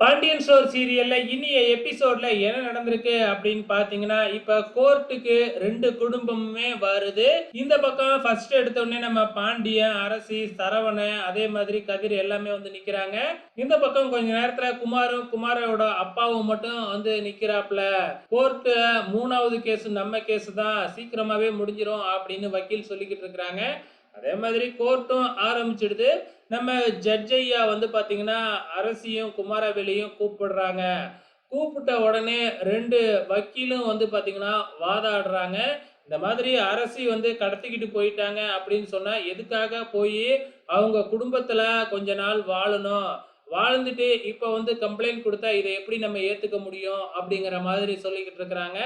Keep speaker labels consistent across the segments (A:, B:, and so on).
A: Pandian store சீரியலில் இனிய எபிசோடில் என்ன நடந்திருக்கு அப்படின்னு பார்த்தீங்கன்னா இப்போ கோர்ட்டுக்கு ரெண்டு குடும்பமுமே வருது. இந்த பக்கம் ஃபர்ஸ்ட் எடுத்த உடனே நம்ம பாண்டியன் அரசி சரவண அதே மாதிரி கதிர் எல்லாமே வந்து நிற்கிறாங்க இந்த பக்கம் கொஞ்ச நேரத்தில் குமாரும் குமாரோட அப்பாவும் மட்டும் வந்து நிற்கிறாப்ல கோர்ட்டு மூணாவது கேஸ் நம்ம கேஸ் தான் சீக்கிரமாகவே முடிஞ்சிரும் அப்படின்னு வக்கீல் சொல்லிக்கிட்டு இருக்கிறாங்க. அதே மாதிரி கோர்ட்டும் ஆரம்பிச்சிடுது. நம்ம ஜட்ஜ் ஐயா வந்து பார்த்தீங்கன்னா அரசியும் குமாரவேலியும் கூப்பிடுறாங்க. கூப்பிட்ட உடனே ரெண்டு வக்கீலும் வந்து பார்த்தீங்கன்னா வாதாடுறாங்க. இந்த மாதிரி அரசி வந்து கடத்திக்கிட்டு போயிட்டாங்க அப்படின்னு சொன்னால் எதுக்காக போய் அவங்க குடும்பத்தில் கொஞ்ச நாள் வாழணும்? வாழ்ந்துட்டு இப்போ வந்து கம்ப்ளைண்ட் கொடுத்தா இதை எப்படி நம்ம ஏற்றுக்க முடியும் அப்படிங்கிற மாதிரி சொல்லிக்கிட்டு இருக்கிறாங்க.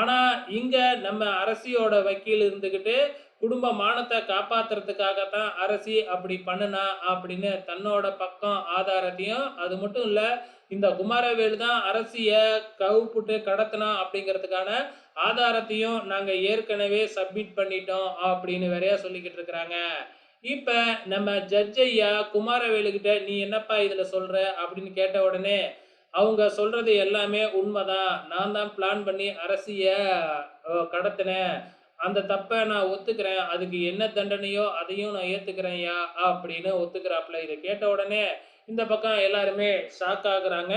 A: ஆனால் இங்கே நம்ம அரசியோட வக்கீல் இருந்துக்கிட்டு குடும்ப மானத்தை காப்பாத்துறதுக்காகத்தான் அரசி அப்படி பண்ணுனா அப்படின்னு தன்னோட பக்கம் ஆதாரத்தையும் அது மட்டும் இல்ல இந்த குமாரவேலு தான் அரசிய கவுப்புட்டு கடத்தினா அப்படிங்கிறதுக்கான ஆதாரத்தையும் நாங்க ஏற்கனவே சப்மிட் பண்ணிட்டோம் அப்படின்னு வேறையா சொல்லிக்கிட்டு இருக்கிறாங்க இப்ப நம்ம ஜட்ஜையா குமாரவேலு கிட்ட நீ என்னப்பா இதுல சொல்ற? அப்படின்னு கேட்ட உடனே அவங்க சொல்றது எல்லாமே உண்மைதான். நான் தான் பிளான் பண்ணி அரசிய கடத்தினேன். அந்த தப்பை நான் ஒத்துக்கிறேன். அதுக்கு என்ன தண்டனையோ அதையும் நான் ஏத்துக்கிறேன் யா அப்படின்னு ஒத்துக்கிறாப்புல. இதை கேட்ட உடனே இந்த பக்கம் எல்லாருமே ஷாக் ஆகுறாங்க.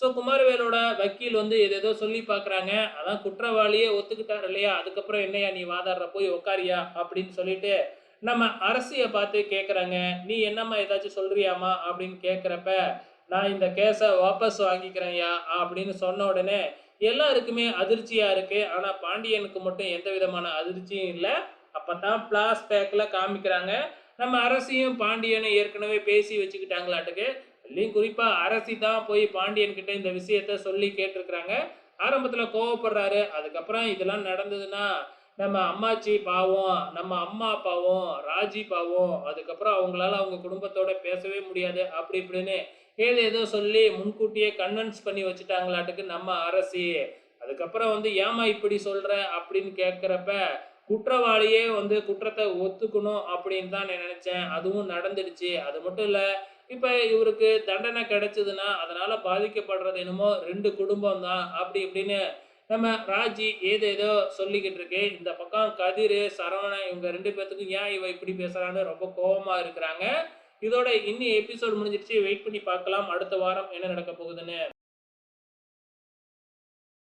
A: ஸோ குமாரவேலோட வக்கீல் வந்து எதேதோ சொல்லி பார்க்குறாங்க. அதான் குற்றவாளியே ஒத்துக்கிட்டார் இல்லையா? அதுக்கப்புறம் என்னையா நீ வாதாடுற? போய் உக்காரியா? அப்படின்னு சொல்லிட்டு நம்ம அரசியை பார்த்து கேட்குறாங்க நீ என்னம்மா ஏதாச்சும் சொல்றியாமா அப்படின்னு கேட்குறப்ப நான் இந்த கேஸை வாபஸ் வாங்கிக்கிறேன்யா அப்படின்னு சொன்ன உடனே எல்லாருக்குமே அதிர்ச்சியா இருக்கு. ஆனா பாண்டியனுக்கு மட்டும் எந்த விதமான அதிர்ச்சியும் இல்லை. அப்பதான் பிளாஸ் பேக்ல காமிக்கிறாங்க. நம்ம அரசியும் பாண்டியனும் ஏற்கனவே பேசி வச்சுக்கிட்டாங்களாட்டுக்கு. இல்லையும் குறிப்பா அரசி தான் போய் பாண்டியன் கிட்ட இந்த விஷயத்த சொல்லி கேட்டிருக்கிறாங்க. ஆரம்பத்துல கோவப்படுறாரு. அதுக்கப்புறம் இதெல்லாம் நடந்ததுன்னா நம்ம அம்மாச்சி பாவம் நம்ம அம்மா பாவம் ராஜி பாவம் அதுக்கப்புறம் அவங்களால அவங்க குடும்பத்தோட பேசவே முடியாது. அப்படி இப்படின்னு ஏது ஏதோ சொல்லி முன்கூட்டியே கன்வின்ஸ் பண்ணி வச்சுட்டாங்களாட்டுக்கு நம்ம அரசி. அதுக்கப்புறம் வந்து ஏமா இப்படி சொல்கிற அப்படின்னு கேட்குறப்ப குற்றவாளியே வந்து குற்றத்தை ஒத்துக்கணும் அப்படின்னு தான் நான் நினச்சேன். அதுவும் நடந்துடுச்சு. அது மட்டும் இல்லை இப்போ இவருக்கு தண்டனை கிடைச்சதுன்னா அதனால் பாதிக்கப்படுறது என்னமோ ரெண்டு குடும்பம் தான். அப்படி இப்படின்னு நம்ம ராஜி ஏதேதோ சொல்லிக்கிட்டு இருக்கு. இந்த பக்கம் கதிர் சரவணன் இவங்க ரெண்டு பேர்த்துக்கும் ஏன் இவ இப்படி பேசுகிறான்னு ரொம்ப கோபமாக இருக்கிறாங்க. இதோட இன்னி எபிசோட் முடிஞ்சிருச்சு. வெயிட் பண்ணி பார்க்கலாம். அடுத்த வாரம் என்ன நடக்க போகுதுன்னு.